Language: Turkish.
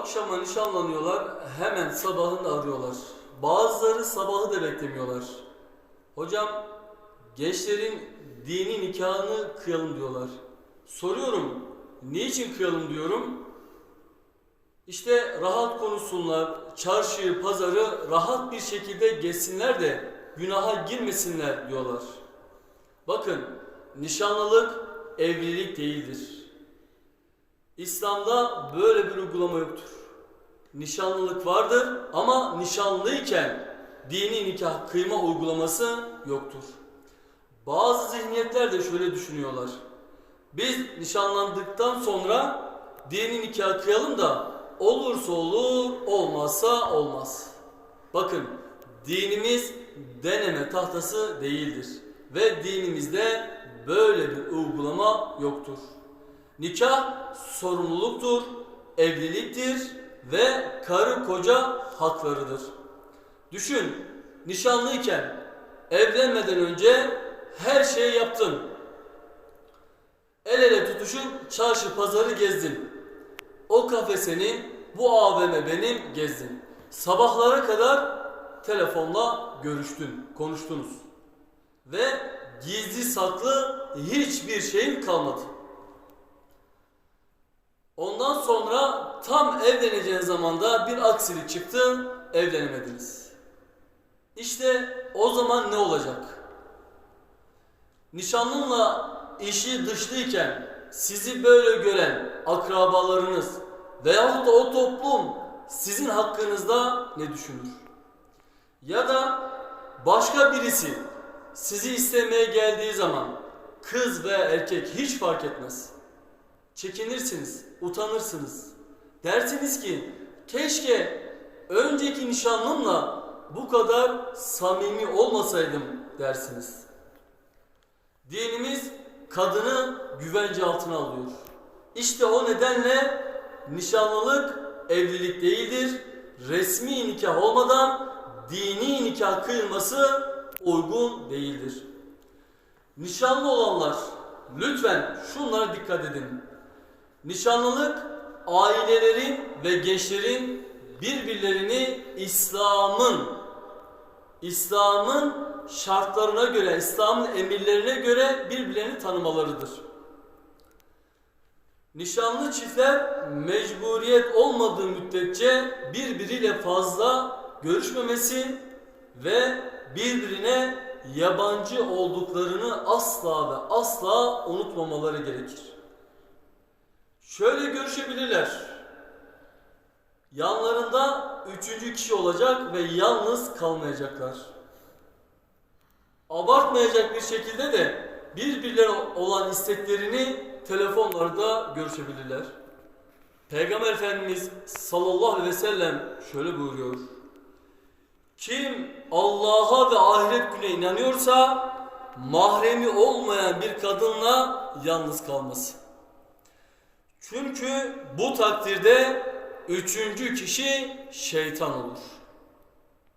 Akşama nişanlanıyorlar, hemen sabahını arıyorlar. Bazıları sabahı da beklemiyorlar. Hocam, gençlerin dini nikahını kıyalım diyorlar. Soruyorum, niçin kıyalım diyorum. İşte rahat konuşsunlar, çarşıyı, pazarı rahat bir şekilde geçsinler de günaha girmesinler diyorlar. Bakın, nişanlılık evlilik değildir. İslam'da böyle bir uygulama yoktur. Nişanlılık vardır ama nişanlıyken dini nikah kıyma uygulaması yoktur. Bazı zihniyetler de şöyle düşünüyorlar. Biz nişanlandıktan sonra dini nikah kıyalım da olursa olur, olmazsa olmaz. Bakın dinimiz deneme tahtası değildir ve dinimizde böyle bir uygulama yoktur. Nikah sorumluluktur, evliliktir ve karı koca haklarıdır. Düşün, nişanlıyken evlenmeden önce her şeyi yaptın. El ele tutuşup çarşı pazarı gezdin. O kafe senin, bu AVM benim gezdin. Sabahlara kadar telefonla görüştün, konuştunuz. Ve gizli saklı hiçbir şeyin kalmadı. Evleneceğiniz zamanda bir aksilik çıktı, evlenemediniz. İşte o zaman ne olacak? Nişanlınla işi dışlıyken sizi böyle gören akrabalarınız veyahut da o toplum sizin hakkınızda ne düşünür? Ya da başka birisi sizi istemeye geldiği zaman kız ve erkek hiç fark etmez. Çekinirsiniz, utanırsınız. Dersiniz ki keşke önceki nişanlımla bu kadar samimi olmasaydım dersiniz. Dinimiz kadını güvence altına alıyor. İşte o nedenle nişanlılık evlilik değildir. Resmi nikah olmadan dini nikah kıyılması uygun değildir. Nişanlı olanlar lütfen şunlara dikkat edin. Nişanlılık ailelerin ve gençlerin birbirlerini İslam'ın İslam'ın şartlarına göre, İslam'ın emirlerine göre birbirlerini tanımalarıdır. Nişanlı çiftler mecburiyet olmadığı müddetçe birbiriyle fazla görüşmemesi ve birbirine yabancı olduklarını asla ve asla unutmamaları gerekir. Şöyle görüşebilirler. Yanlarında üçüncü kişi olacak ve yalnız kalmayacaklar. Abartmayacak bir şekilde de birbirlerine olan isteklerini telefonlarda görüşebilirler. Peygamber Efendimiz sallallahu aleyhi ve sellem şöyle buyuruyor. Kim Allah'a ve ahiret güne inanıyorsa mahremi olmayan bir kadınla yalnız kalmasın. Çünkü bu takdirde üçüncü kişi şeytan olur.